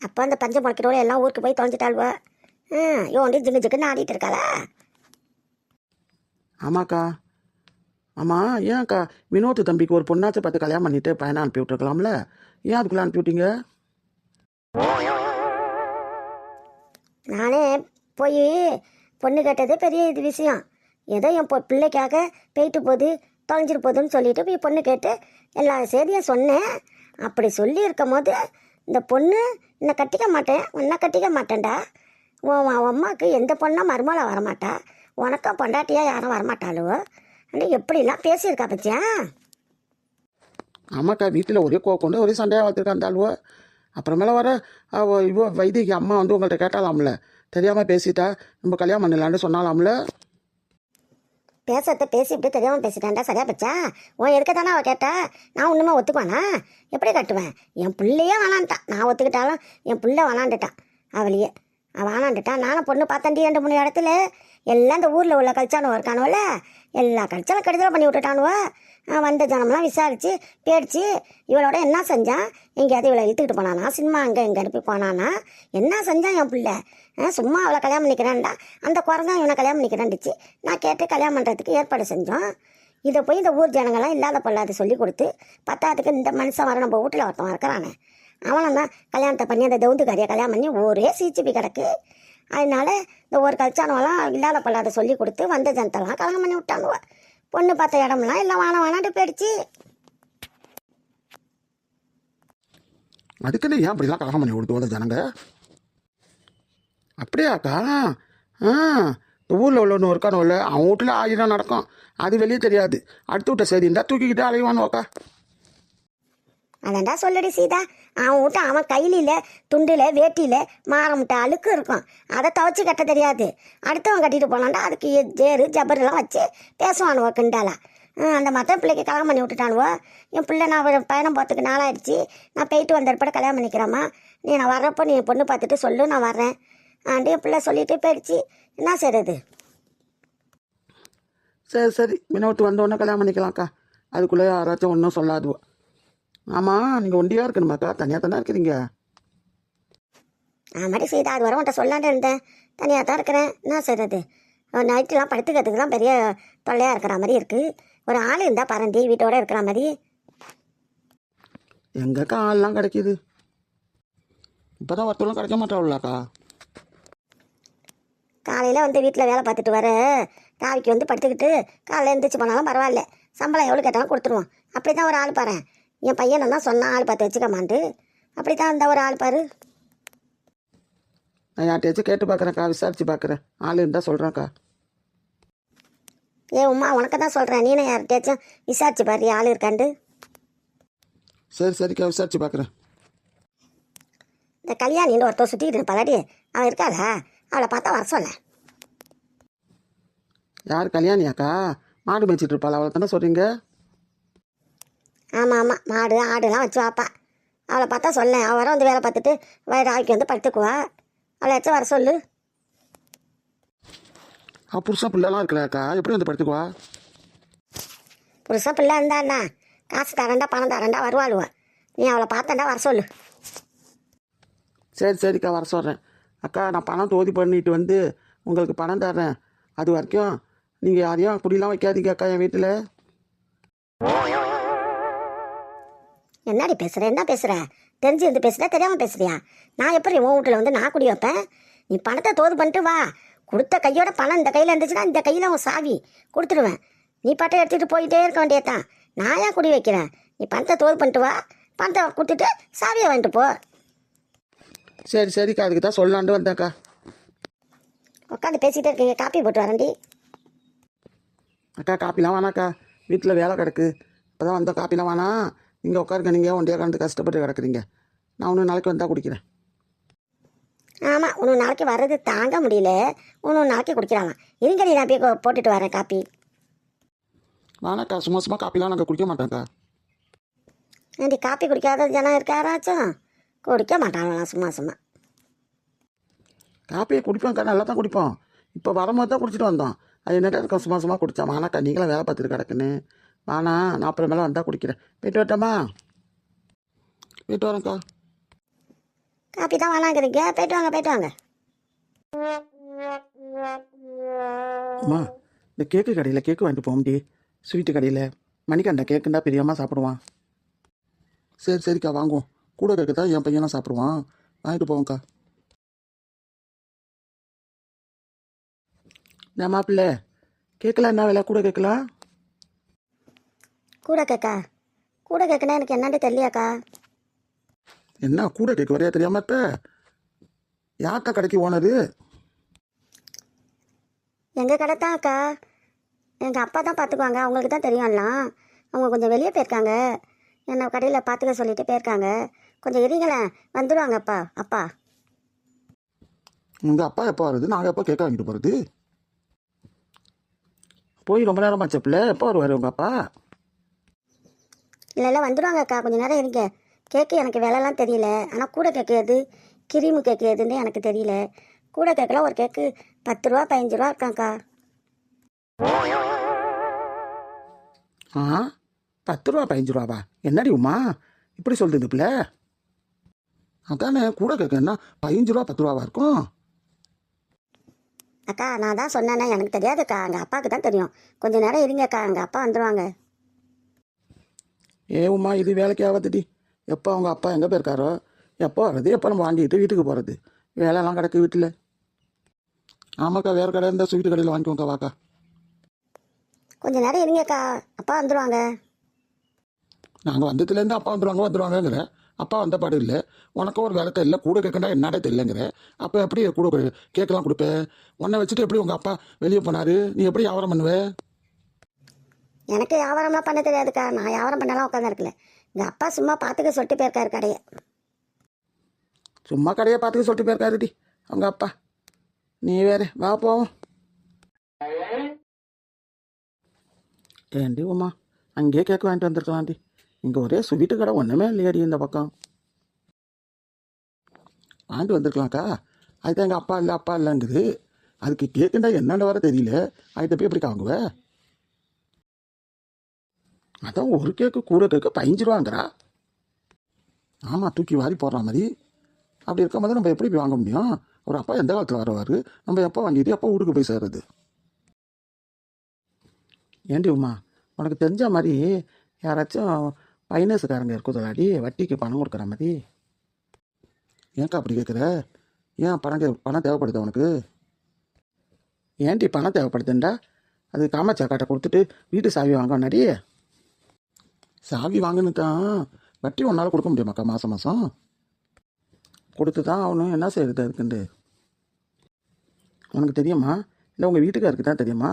அப்போ அந்த பஞ்சம் முளைக்கிறோட எல்லாம் ஊருக்கு போய் தொலைஞ்சிட்டாளுவ. ம் இவன் ஜிங்கு ஜிங்குன்னு ஆடிட்டு இருக்காளா? ஆமாக்கா. ஆமாம் ஏன்க்கா வினோத் தம்பிக்கு ஒரு பொண்ணாச்சும் பார்த்து கல்யாணம் பண்ணிட்டு பையனை அனுப்பி விட்டுருக்கலாம்ல. ஏன் அதுக்குள்ளே அனுப்பி விட்டீங்க நானே போய் பொண்ணு கேட்டதே பெரிய இது விஷயம். ஏதோ என் பொ பிள்ளைக்காக போயிட்டு போகுது தொலைஞ்சிட்டு போகுதுன்னு சொல்லிட்டு போய் பொண்ணு கேட்டு எல்லா செய்தியும் சொன்னேன். அப்படி சொல்லி இருக்கும் போது இந்த பொண்ணு என்னை கட்டிக்க மாட்டேன் உன்னை கட்டிக்க மாட்டேன்டா. உன் அம்மாவுக்கு எந்த பொண்ணும் மருமலை வரமாட்டா? உனக்கும் பொண்டாட்டியா யாரும் வரமாட்டாளோ? அப்படி எப்படிலாம் பேசியிருக்கா பச்சியா ஆமாக்கா வீட்டில் ஒரே கோ கொண்டு ஒரே சண்டையாக வளர்த்துருக்கா அந்த ஆளுவ. அப்புறமேல வர அவ இவ அம்மா வந்து உங்கள்கிட்ட கேட்டாலாம்ல தெரியாமல் பேசிட்டா நம்ம கல்யாணம் பண்ணலான்னு சொன்னாலாம்ல பேசுறத பேசி இப்படி தெரியாமல் பேசிட்டேன்டா சரியா பச்சா? உன் எதுக்க தானே அவள் கேட்டா? நான் ஒன்றுமே ஒத்துக்குவானா எப்படி கட்டுவேன்? என் பிள்ளையே வேணான்ட்டான். நான் ஒத்துக்கிட்டாலும் என் பிள்ளை வேணான்ட்டுட்டான். அவளையே. அவள் வேணான்ட்டுட்டான். நானும் பொண்ணு பார்த்தேன்டி ரெண்டு மூணு இடத்துல. எல்லாம் இந்த ஊரில் உள்ள கல்ச்சானுவ இருக்கானுவல எல்லா கல்ச்சாலும் கெடுதலாக பண்ணி விட்டுட்டானுவோ? வந்த ஜனம்லாம் விசாரித்து பேடிச்சு இவளோட என்ன செஞ்சான்? எங்கேயாவது இவளை இழுத்துக்கிட்டு போனானா? சினிமா அங்கே இங்கே அனுப்பி போனானா? என்ன செஞ்சான் என் பிள்ளை? சும்மா அவளை கல்யாணம் பண்ணிக்கிறான்டா. அந்த குறைந்தான் இவனை கல்யாணம் பண்ணிக்கிறான்டுச்சு. நான் கேட்டு கல்யாணம் பண்ணுறதுக்கு ஏற்பாடு செஞ்சோம். இதை போய் இந்த ஊர் ஜனங்கள்லாம் இல்லாத பொல்லாத சொல்லி கொடுத்து பத்தாவதுக்கு இந்த மனுஷன் வர நம்ம வீட்டில் ஒருத்தன் இருக்கிறானே. அவனும் தான் கல்யாணத்தை பண்ணி அந்த தௌந்துக்காரியை கல்யாணம் பண்ணி ஒரே சீச்சிப்பி கிடக்கு. அதனால இந்த ஒரு கல்ச்சானவெல்லாம் இல்லாத பொல்லாத சொல்லி கொடுத்து வந்த ஜனத்தெல்லாம் கல்யாணம் பண்ணி விட்டானுவ பொண்ணு பார்த்த இடம்லாம் எல்லாம் வானம் வானாட்டு போயிடுச்சு அதுக்குன்னு ஏன் அப்படிலாம் கலகம் பண்ணி கொடுத்து வந்த ஜனங்க? அப்படியாக்கா ஆ இந்த ஊரில் உள்ளவனு இல்லை அவன் வீட்டில் ஆயிரம் நடக்கும். அது வெளியே தெரியாது. அடுத்த விட்ட சரி இருந்தால் தூக்கிக்கிட்டு அலைவானுவாக்கா அதான்டா சொல்லடி சீதா. அவன் விட்டு அவன் கையில துண்டில் வேட்டியில் மாறமுட்ட அழுக்கு இருக்கும். அதை துவச்சி கட்ட தெரியாது. அடுத்தவன் கட்டிட்டு போனான்டா அதுக்கு ஜேரு ஜபரெல்லாம் வச்சு பேசுவானுவோ கிண்டாலா அந்த மற்ற பிள்ளைக்கு கல்யாணம் பண்ணி விட்டுட்டானுவோ. என் பிள்ளை நான் ஒரு பயணம் போகிறதுக்கு நாளாயிடுச்சு. நான் போயிட்டு வந்தப்பட கல்யாணம் பண்ணிக்கிறேம்மா. நீ நான் வர்றப்போ நீ பொண்ணு பார்த்துட்டு சொல்லு நான் வர்றேன். ஆண்டு என் பிள்ளை சொல்லிட்டு போயிடுச்சு. என்ன செய்யறது சரி சரி. வினோத்து வந்தோடனே கல்யாணம் பண்ணிக்கலாம்க்கா. அதுக்குள்ளே யாராச்சும் ஒன்றும் சொல்லாதுவோ. ஆமாம் நீங்கள் ஒண்டியாக இருக்கணுமாக்கா தனியாக தானே இருக்கிறீங்க? ஆமாடி சீதா அது வர உன்ட்ட சொல்லாண்டு இருந்தேன். தனியாக தான் இருக்கிறேன். என்ன செய்யறது நைட்டுலாம் படுத்துக்கிறதுக்கு தான் பெரிய தொல்லையாக இருக்கிற மாதிரி இருக்குது ஒரு ஆள் இருந்தால் பரண்டி வீட்டோட இருக்கிற மாதிரி. எங்கக்கா ஆள்லாம் கிடைக்கிது? இப்போ தான் ஒருத்தவங்களும் கிடைக்க மாட்டாவுல்லக்கா காலையில் வந்து வீட்டில் வேலை பார்த்துட்டு வர காவிக்கு வந்து படுத்துக்கிட்டு காலையில் எழுந்திரிச்சு போனாலும் பரவாயில்ல. சம்பளம் எவ்வளோ கேட்டாலும் கொடுத்துருவோம். அப்படி தான் ஒரு ஆள் பாரு என் பையனை தான் சொன்னான் ஆள் பார்த்து வச்சுக்கமான்ட்டு அப்படி தான் இந்த ஒரு ஆள் பாரு. நான் யார்கிட்டயாச்சும் கேட்டு பார்க்குறேன்க்கா விசாரிச்சு பார்க்குறேன். ஆள் இருந்தால் சொல்கிறேன்க்கா ஏ உமா உனக்கு தான் சொல்கிறேன் நீனே யார்கிட்டயாச்சும் விசாரிச்சு பாரு ஆள் இருக்காண்டு சரி சரிக்கா விசாரிச்சு பார்க்குறேன். இந்த கல்யாணின்னு ஒருத்தர் சுற்றிக்கிட்டு இருப்பாளாடி அவன் இருக்காளா? அவளை பார்த்தா வர சொல்ல. யார் கல்யாணியாக்கா? மாடு மேய்ச்சிட்டு இருப்பாள்? அவளை தானே சொல்கிறீங்க ஆமாம் ஆமாம் மாடு ஆடுலாம் வச்சு வாப்பா. அவளை பார்த்தா சொல்லேன் அவள் வர வந்து வேலை பார்த்துட்டு வயிறு ஆக்கி வந்து படுத்துக்குவா. அவளை வச்சு வர சொல்லு. அவள் புருஷன் பிள்ளைலாம் இருக்கலாக்கா எப்படி வந்து படுத்துக்குவா? புருஷன் பிள்ளை இருந்தாண்ணா காசு தரண்டா பணம் தரண்டா வருவாளுவா. நீ அவளை பார்த்தண்டா வர சொல்லு. சரி சரிக்கா வர சொல்கிறேன் அக்கா நான் பணம் தோதி பண்ணிட்டு வந்து உங்களுக்கு பணம் தர்றேன். அது வரைக்கும் நீங்கள் யாரையும் குடிலாம் வைக்காதீங்க அக்கா என் வீட்டில். என்னடி பேசுகிற என்ன பேசுகிற தெரிஞ்சு இருந்து பேசுகிற தெரியாமல் பேசுறியா? நான் எப்படி உன் வீட்டில் வந்து நான் குடி வைப்பேன்? நீ பணத்தை தோது பண்ணிட்டு வா. கொடுத்த கையோட பணம் இந்த கையில் இருந்துச்சுன்னா இந்த கையில் உன் சாவி கொடுத்துருவேன். நீ பட்டை எடுத்துகிட்டு போயிட்டே இருக்க வேண்டியதுதான். நான் ஏன் குடி வைக்கிறேன்? நீ பணத்தை தோது பண்ணிட்டு வா. பணத்தை கொடுத்துட்டு சாவியை வாங்கிட்டு போ. சரி சரிக்கா அதுக்கு தான் சொல்லலான்ட்டு வந்தேன்க்கா. உட்காந்து பேசிகிட்டே இருக்கீங்க. காப்பி போட்டு வரேன்டி. அக்கா காப்பிலாம் வேணாக்கா வீட்டில் வேலை கிடக்கு. இப்போ தான் வந்த காப்பிலாம் வேணாம். நீங்கள் உட்காருங்க நீங்கள் ஒண்டியாக கண்டு கஷ்டப்பட்டு கிடக்குறீங்க? நான் இன்னும் நாளைக்கு வந்தால் குடிக்கிறேன். ஆமாம் இன்னொரு நாளைக்கு வர்றது தாங்க முடியல. இன்னொரு நாளைக்கு குடிக்கிறாங்களாம் இருங்கடி நான் போய் போட்டுட்டு வரேன் காப்பி. வேணாக்கா சும்மா சும்மா காப்பிலாம் நாங்கள் குடிக்க மாட்டோம்க்கா. ஆண்டி காப்பி குடிக்காத ஜனம் இருக்காராச்சும் குடிக்க மாட்டாங்களாம் சும்மா சும்மா. காப்பியை குடிப்போம்க்கா நல்லா தான் குடிப்போம். இப்போ வரும்போது தான் குடிச்சிட்டு வந்தோம். அது என்னட்டா இருக்கோம் சும்மா சும்மா குடித்தோம் வானாக்கா நீங்களும் வேலை பார்த்துட்டு கிடக்குன்னு. வானா நான் அப்புறமேல வந்தால் குடிக்கிறேன். போயிட்டு வரட்டோமா? போயிட்டு வரேன்க்கா காப்பி தான் வேணாங்கிறீங்க போயிட்டு வாங்க போயிட்டு வாங்க. அம்மா இந்த கேக்கு கடையில் கேக்கு வாங்கிட்டு போக முடியே. ஸ்வீட்டு கடையில். மணிக்கண்டா கேக்குண்டா பெரியம்மா சாப்பிடுவான். சரி சரிக்கா வாங்குவோம். கூட கேக்கு தான் என் பையனும் சாப்பிடுவான். வாங்கிட்டு போவோம்க்கா. நான் மாப்பிள்ளை கேட்கலாம் என்ன விலை? கூட கேட்கலாம் கூட கேக்கா. கூட கேக்குன்னா எனக்கு என்னன்னு தெரியலையாக்கா என்ன கூட கேக்கு வரையா தெரியாம இப்ப யாக்கா கடைக்கு ஓனரு எங்கள் கடை தான் அக்கா. எங்கள் அப்பா தான் பார்த்துக்குவாங்க அவங்களுக்கு தான் தெரியும்லாம் அவங்க கொஞ்சம் வெளியே போயிருக்காங்க. என்னை கடையில் பார்த்துக்க சொல்லிட்டு போயிருக்காங்க. கொஞ்சம் இருங்களேன் வந்துடுவாங்க அப்பா. அப்பா. உங்க அப்பா எப்போ வருது? நாங்கள் எப்போ கேட்க வாங்கிட்டு போகிறது போய் ரொம்ப நேரம் ஆச்சப்பில்ல எப்போ வருவார் உங்கள் அப்பா? இல்லை இல்லை வந்துடுவாங்க அக்கா. கொஞ்சம் நேரம் இருங்க. கேக்கு எனக்கு விலைலாம் தெரியல. ஆனால் கூட கேக்கு எது கிரீமு கேக்கு எதுன்னு எனக்கு தெரியல. கூட கேக்கில் ஒரு கேக்கு பத்து ரூபா பதினஞ்சு ரூபா இருக்காங்க்கா ஆ? பத்து ரூபா பதினஞ்சு ரூபாவா? என்னடி உமா? இப்படி சொல்லுது பிள்ளை. அதானே கூட கேட்க என்ன பதினஞ்சு ரூபா பத்து ரூபாவா இருக்கும்? அக்கா நான் தான் சொன்னேனே எனக்கு தெரியாதுக்கா. எங்கள் அப்பாவுக்கு தான் தெரியும். கொஞ்சம் நேரம் இருங்கக்கா எங்கள் அப்பா வந்துடுவாங்க ஏ உமா இது வேலைக்கு ஆகாதுடி. எப்போ அவங்க அப்பா எங்கே போயிருக்காரோ? எப்போ வர்றது எப்போ நம்ம வாங்கிட்டு வீட்டுக்கு போகிறது வேலைலாம் கிடக்கு வீட்டில். ஆமாக்கா வேறு கடை இருந்தால் ஸ்வீட்டு கடையில் வாங்கிக்கோங்க வாக்கா. கொஞ்சம் நேரம் இருங்கக்கா. அப்பா வந்துடுவாங்க நாங்கள் வந்ததுலேருந்து அப்பா வந்துடுவாங்க வந்துடுவாங்கங்கிற அப்பா வந்த பாடு இல்லை. உனக்கும் ஒரு வேலை தெரியல கூட கேட்கண்டா என்னடே தெரியலங்கிற. அப்போ எப்படி கூட கொடு- கேட்கலாம் கொடுப்பேன் உன்னை வச்சுட்டு எப்படி உங்கள் அப்பா வெளியே போனார்? நீ எப்படி வியாபாரம் பண்ணுவ? எனக்கு வியாபாரம்லாம் பண்ண தெரியாதுக்கா. நான் வியாபாரம் பண்ணலாம் உட்காந்துருக்கல எங்கள் அப்பா சும்மா பார்த்துக்க சொல்லிட்டு போயிருக்காரு கடையை. சும்மா கடையை பார்த்துக்க சொல்லிட்டு போயிருக்காருடி அவங்க அப்பா. நீ வேறு வா போவோம். ஏண்டி உமா அங்கேயே கேக் வாங்கிட்டு வந்திருக்கலாம்டி இங்கே ஒரே ஸ்வீட்டு கடை ஒன்றுமே இல்லையாடி இந்த பக்கம். வாங்கிட்டு வந்திருக்கலாம்க்கா. அதுதான் எங்கள் அப்பா இல்லை அப்பா இல்லைங்குது. அதுக்கு கேக்குண்டா என்னென்ன வர தெரியல. அதுக்கு போய் எப்படி வாங்குவ அதான் ஒரு கேக்கு கூட கேக்கு பதினஞ்சு ரூபாங்கிறா. ஆமாம் தூக்கி வாரி போடுற மாதிரி. அப்படி இருக்கும்போது நம்ம எப்படி போய் வாங்க முடியும்? ஒரு அப்பா எந்த காலத்தில் வருவார்? நம்ம எப்போ வாங்கிட்டு எப்போ வீட்டுக்கு போய் சேர்றது? ஏண்டி உமா உனக்கு தெரிஞ்ச மாதிரி யாராச்சும் பைனான்ஸுக்காரங்க இருக்குதாடி வட்டிக்கு பணம் கொடுக்குற மாதிரி? ஏன்க்கா அப்படி கேட்குற ஏன் பணம் கே பணம் தேவைப்படுது உனக்கு? ஏன்டி பணம் தேவைப்படுதுண்டா? அது காமாச்சாக்காட்டை கொடுத்துட்டு வீட்டு சாவி வாங்கணும்னாடி சாவி வாங்கன்னு தான் வட்டி ஒன்றால் கொடுக்க முடியுமாக்கா மாதம் மாதம் கொடுத்து தான் அவனும் என்ன செய்யறது அதுக்குண்டு உனக்கு தெரியுமா? இல்லை உங்கள் வீட்டுக்காருக்கு தான் தெரியுமா?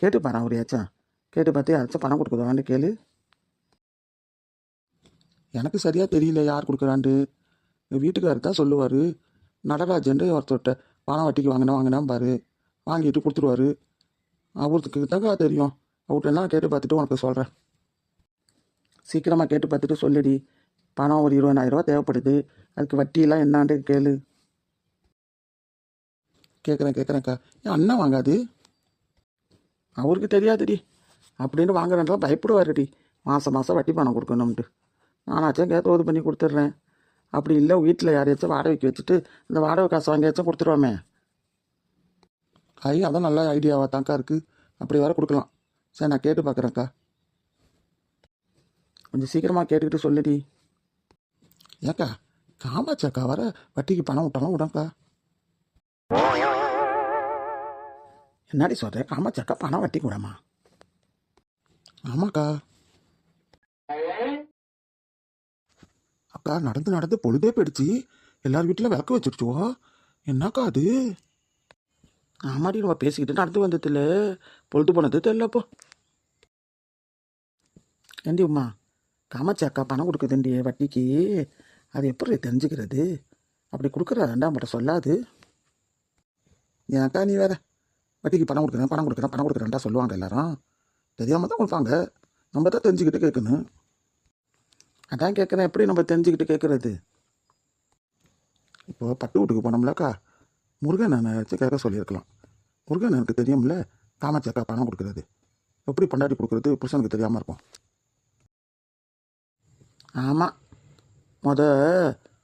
கேட்டு பாரு அவரையாச்சும் கேட்டு பார்த்து யாராச்சும் பணம் கொடுக்குறான்னு கேளு. எனக்கு சரியாக தெரியல யார் கொடுக்குறான்ட்டு எங்கள் வீட்டுக்காரர் தான் சொல்லுவார். நடராஜன்ட்டு ஒருத்தர்கிட்ட பணம் வட்டிக்கு வாங்கினா வாங்கினா பாரு. வாங்கிட்டு கொடுத்துருவாரு. அவருக்கு தாங்க தெரியும். அவர்கிட்ட என்ன கேட்டு பார்த்துட்டு உனக்கு சொல்கிறேன் சீக்கிரமாக கேட்டு பார்த்துட்டு சொல்லுடி. பணம் ஒரு இருபதாயிரரூவா தேவைப்படுது. அதுக்கு வட்டியெல்லாம் என்னான்ட்டு கேளு. கேட்குறேன் கேட்குறேன்க்கா என் அண்ணன் வாங்காது? அவருக்கு தெரியாதுடி. அப்படின்னு வாங்குறேன்லாம் பயப்படுவாருடி. மாதம் மாதம் வட்டி பணம் கொடுக்கணும்ட்டு நானாச்சும் கேட்டு இது பண்ணி கொடுத்துட்றேன். அப்படி இல்லை வீட்டில் யாரையாச்சும் வாடகைக்கு வச்சுட்டு இந்த வாடகை காசு வாங்கியாச்சும் கொடுத்துருவோமே. ஐ அதான் நல்ல ஐடியாவாக தான்க்கா இருக்குது அப்படி வர கொடுக்கலாம். சரி நான் கேட்டு பார்க்குறேன்க்கா. கொஞ்சம் சீக்கிரமாக கேட்டுக்கிட்டு சொல்லுடி. ஏக்கா அக்கா வர வட்டிக்கு பணம் விட்டாலும் விடாக்கா என்னடி சொல்கிறேன் அக்கா பணம் வட்டிக்கு விடாமா? ஆமாக்கா. அக்கா நடந்து நடந்து பொழுதே போயிடுச்சு. எல்லார் வீட்டில் விளக்கு வச்சுடுச்சுவோ என்னக்கா அது? ஆமாடி நம்ம பேசிக்கிட்டு நடந்து வந்ததில்ல பொழுது போனது தெரியலப்போ ஏண்டி உமா? காமாட்சி அக்கா பணம் கொடுக்குதுண்டி வட்டிக்கு. அது எப்படி தெரிஞ்சுக்கிறது? அப்படி கொடுக்குறாருண்டா மட்டும் சொல்லாது. என் அக்கா நீ வேற? வட்டிக்கு பணம் கொடுக்குறேன் பணம் கொடுக்குறேன் பணம் கொடுக்குறேன்டா சொல்லுவாங்க எல்லாரும். தெரியாமல் தான் கொடுப்பாங்க. நம்ம தான் தெரிஞ்சுக்கிட்டு கேட்கணும். அதான் கேட்குறேன் எப்படி நம்ம தெரிஞ்சுக்கிட்டு கேட்குறது? இப்போது பட்டு வீட்டுக்கு போனோம்லக்கா. முருகன் நான் வச்சு கேட்க சொல்லியிருக்கலாம். முருகன் எனக்கு தெரியும்ல காமாட்சி அக்கா பணம் கொடுக்குறது. எப்படி பொண்டாட்டி கொடுக்குறது புருஷனுக்கு தெரியாமல் இருக்கும். ஆமாம் முத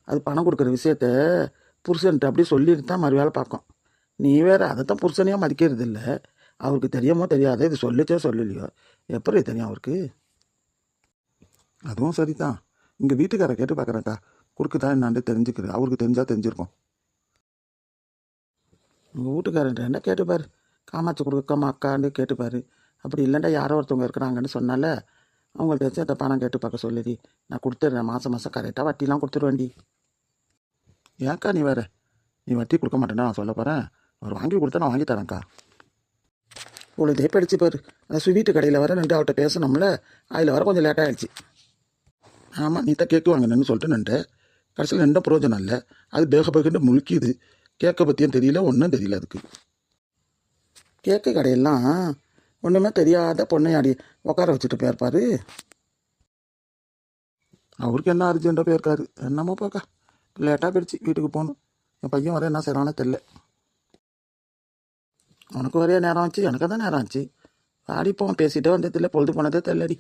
அது பணம் கொடுக்குற விஷயத்த புருஷன்ட்டு அப்படியே சொல்லிட்டு தான் மறு வேலை பார்க்கும். நீ வேறு அதை தான் புருஷனையாக மதிக்கிறது இல்லை அவருக்கு தெரியுமோ தெரியாத இது சொல்லிச்சோ சொல்லலையோ. எப்படி தெரியும் அவருக்கு. அதுவும் சரி தான் இங்கே வீட்டுக்காரை கேட்டு பார்க்குறேன்க்கா கொடுக்குதா என்னான்னு தெரிஞ்சுக்கிறது. அவருக்கு தெரிஞ்சால் தெரிஞ்சிருக்கும். உங்கள் வீட்டுக்காரன் என்ன கேட்டுப்பார்? காமாட்சி கொடுக்கமா அக்கான்னு கேட்டுப்பார். அப்படி இல்லைண்டா யாரோ ஒருத்தவங்க இருக்கிறாங்கன்னு சொன்னால அவங்கள்ட்ட சேர்த்த பணம் கேட்டு பார்க்க சொல்லுடி. நான் கொடுத்துட்றேன். மாதம் மாதம் கரெக்டாக வட்டிலாம் கொடுத்துருவேண்டி ஏன்க்கா நீ வேற? நீ வட்டி கொடுக்க மாட்டேன்னா நான் சொல்ல போகிறேன் அவர் வாங்கி கொடுத்தா நான் வாங்கி தரேன்க்கா. உங்களுக்கு படிச்சு பாரு. அந்த ஸ்வீட்டு கடையில் வர நின்று அவர்கிட்ட பேசணும்ல. அதில் வர கொஞ்சம் லேட்டாக ஆயிடுச்சு. ஆமாம் நீ தான் கேக்கு வாங்கினேன்னு சொல்லிட்டு நின்று. கடைசியில் நின்ற பிரயோஜனம் இல்லை. அது பேக பேகண்டு முழுக்கிது. கேக்கை பற்றியும் தெரியல ஒன்றும் தெரியல அதுக்கு. கேக்கு கடையெல்லாம் ஒன்றுமே தெரியாத பொண்ணையாடி உட்கார வச்சுட்டு போயிருப்பாரு. அவருக்கு என்ன அர்ஜென்ட்டாக போயிருக்காரு? என்னமோ பார்க்கா லேட்டாக போயிடுச்சு வீட்டுக்கு போகணும். என் பையன் வர என்ன செய்கிறானே தெரில உனக்கு வரைய நேரம் ஆச்சு எனக்கு தான் நேரம் ஆச்சு. ஆடி போவோம் பேசிட்டே வந்ததில்ல பொழுது போனதே தெரிலடி